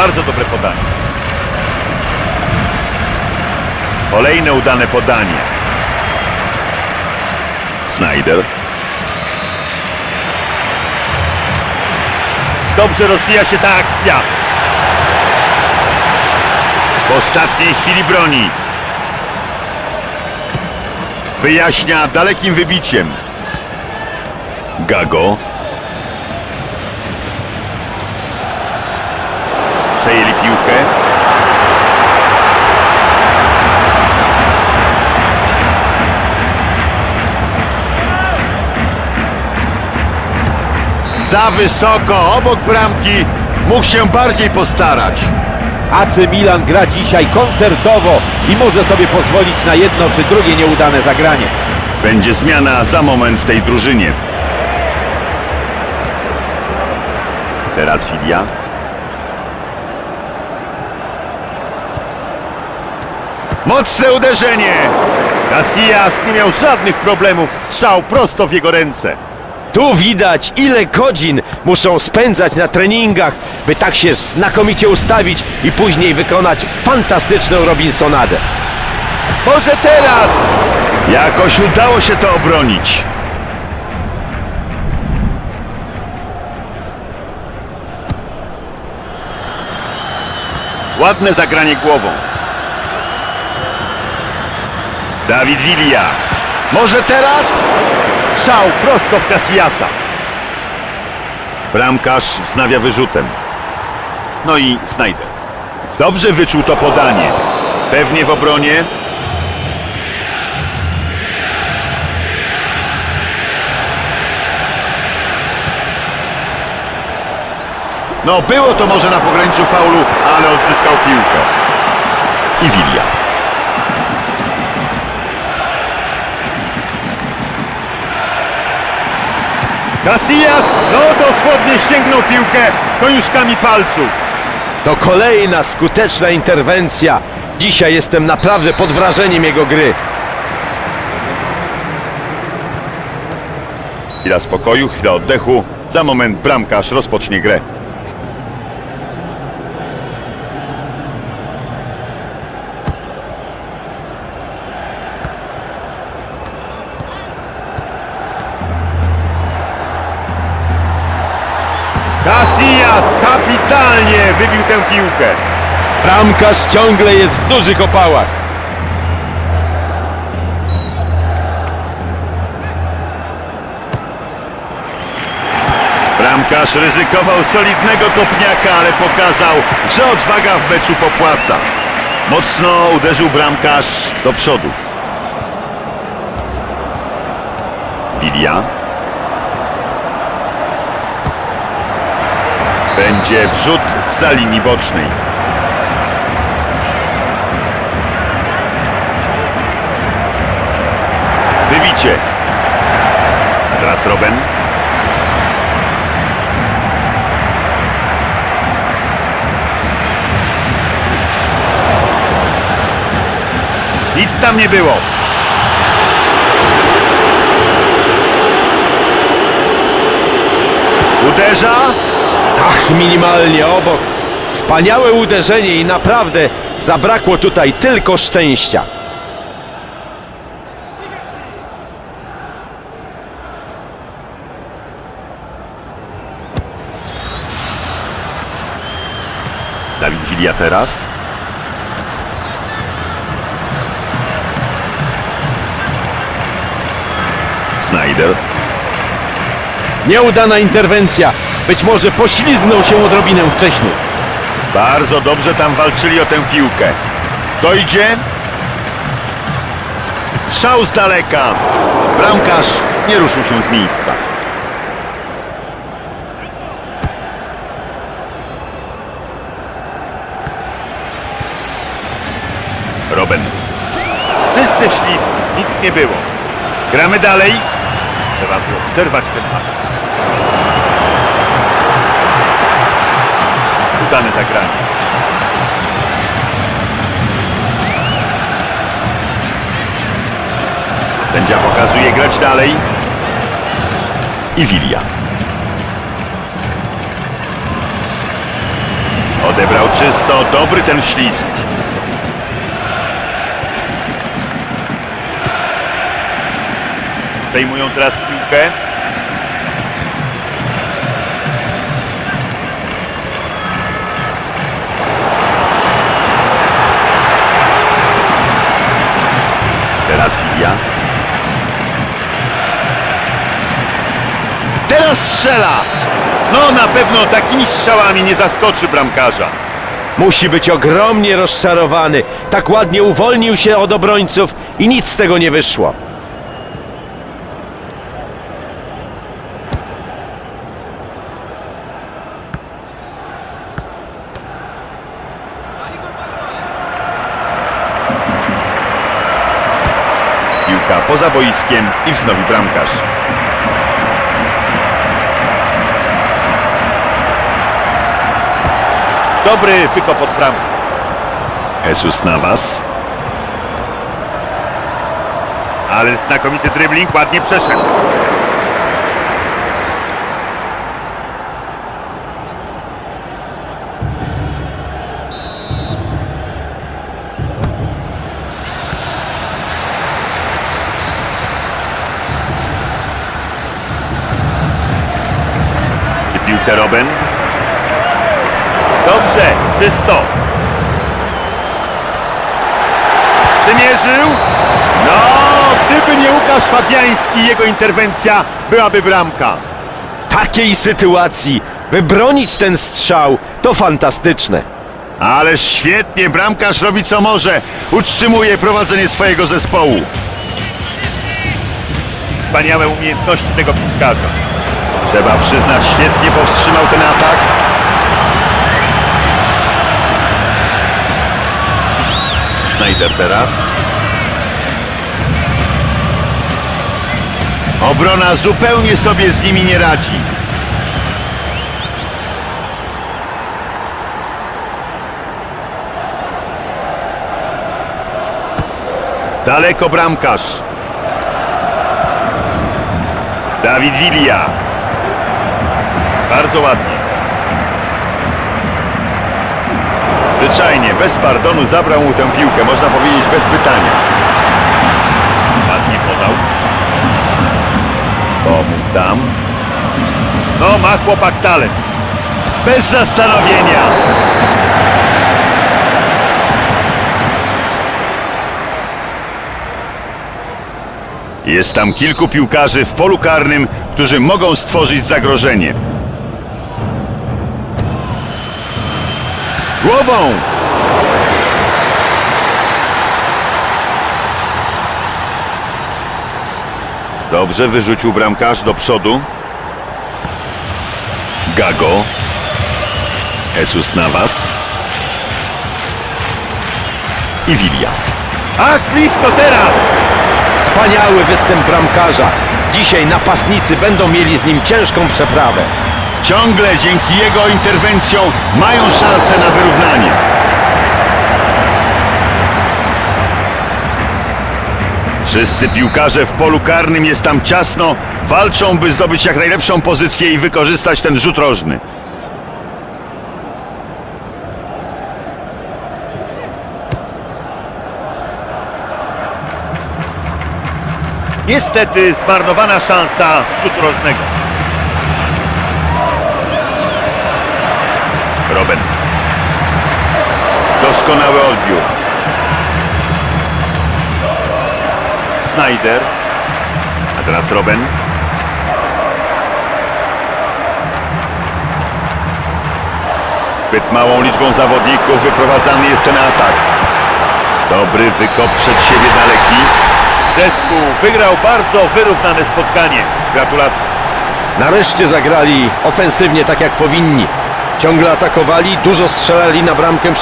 Bardzo dobre podanie. Kolejne udane podanie. Snyder. Dobrze rozwija się ta akcja. W ostatniej chwili broni. Wyjaśnia dalekim wybiciem. Gago. Przejęli piłkę. Za wysoko, obok bramki. Mógł się bardziej postarać. AC Milan gra dzisiaj koncertowo i może sobie pozwolić na jedno czy drugie nieudane zagranie. Będzie zmiana za moment w tej drużynie. Teraz Filia. Mocne uderzenie! Casillas nie miał żadnych problemów. Strzał prosto w jego ręce. Tu widać ile godzin muszą spędzać na treningach, by tak się znakomicie ustawić i później wykonać fantastyczną Robinsonadę. Może teraz! Jakoś udało się to obronić. Ładne zagranie głową. Dawid Villa. Może teraz? Strzał prosto w Casillasa. Bramkarz wznawia wyrzutem. No i Snyder. Dobrze wyczuł to podanie. Pewnie w obronie. No było to może na pograniczu faulu, ale odzyskał piłkę. I Wilia. Casillas, no dosłownie ściągnął piłkę koniuszkami palców. To kolejna skuteczna interwencja. Dzisiaj jestem naprawdę pod wrażeniem jego gry. Chwila spokoju, chwila oddechu. Za moment bramkarz rozpocznie grę. Casillas kapitalnie wybił tę piłkę. Bramkarz ciągle jest w dużych opałach. Bramkarz ryzykował solidnego kopniaka, ale pokazał, że odwaga w meczu popłaca. Mocno uderzył bramkarz do przodu. Wilia. Będzie wrzut z linii bocznej. Wybicie. Teraz Robben. Nic tam nie było. Uderza. Ach, minimalnie obok. Wspaniałe uderzenie i naprawdę zabrakło tutaj tylko szczęścia. Dawid Wilia teraz. Snyder. Nieudana interwencja. Być może pośliznął się odrobinę wcześniej. Bardzo dobrze tam walczyli o tę piłkę. Dojdzie. Strzał z daleka. Bramkarz nie ruszył się z miejsca. Robben. Czysty ślisk, nic nie było. Gramy dalej. Trzeba było przerwać ten atak. Udane zagranie. Sędzia pokazuje grać dalej. I Wilia. Odebrał czysto, dobry ten ślisk. Przejmują teraz piłkę. Teraz Filia. Teraz strzela! No na pewno takimi strzałami nie zaskoczy bramkarza. Musi być ogromnie rozczarowany. Tak ładnie uwolnił się od obrońców i nic z tego nie wyszło. Piłka poza boiskiem i wznowi bramkarz. Dobry wykop pod bramkę. Jesus Navas. Ale znakomity dribbling, ładnie przeszedł. Piłce Robin. Dobrze, czysto. Przymierzył. No, gdyby nie Łukasz Fabiański, jego interwencja byłaby bramka. Takiej sytuacji wybronić ten strzał to fantastyczne. Ale świetnie, bramkarz robi co może. Utrzymuje prowadzenie swojego zespołu. Wspaniałe umiejętności tego piłkarza. Trzeba przyznać, świetnie powstrzymał ten atak. Schneider teraz. Obrona zupełnie sobie z nimi nie radzi. Daleko bramkarz. Dawid Wilia. Bardzo ładnie. Zwyczajnie, bez pardonu zabrał mu tę piłkę, można powiedzieć bez pytania. Ładnie podał. Pomógł tam. No, ma chłopak talent. Bez zastanowienia. Jest tam kilku piłkarzy w polu karnym, którzy mogą stworzyć zagrożenie. Głową! Dobrze wyrzucił bramkarz do przodu. Gago. Jesus Navas. I Wilia. Ach, blisko teraz! Wspaniały występ bramkarza. Dzisiaj napastnicy będą mieli z nim ciężką przeprawę. Ciągle dzięki jego interwencjom mają szansę na wyrównanie. Wszyscy piłkarze w polu karnym jest tam ciasno, walczą by zdobyć jak najlepszą pozycję i wykorzystać ten rzut rożny. Niestety zmarnowana szansa rzutu rożnego. Robin. Doskonały odbiór. Snyder. A teraz Robin. Zbyt małą liczbą zawodników wyprowadzany jest ten atak. Dobry wykop przed siebie daleki. Zespół wygrał bardzo wyrównane spotkanie. Gratulacje. Nareszcie zagrali ofensywnie tak jak powinni. Ciągle atakowali, dużo strzelali na bramkę.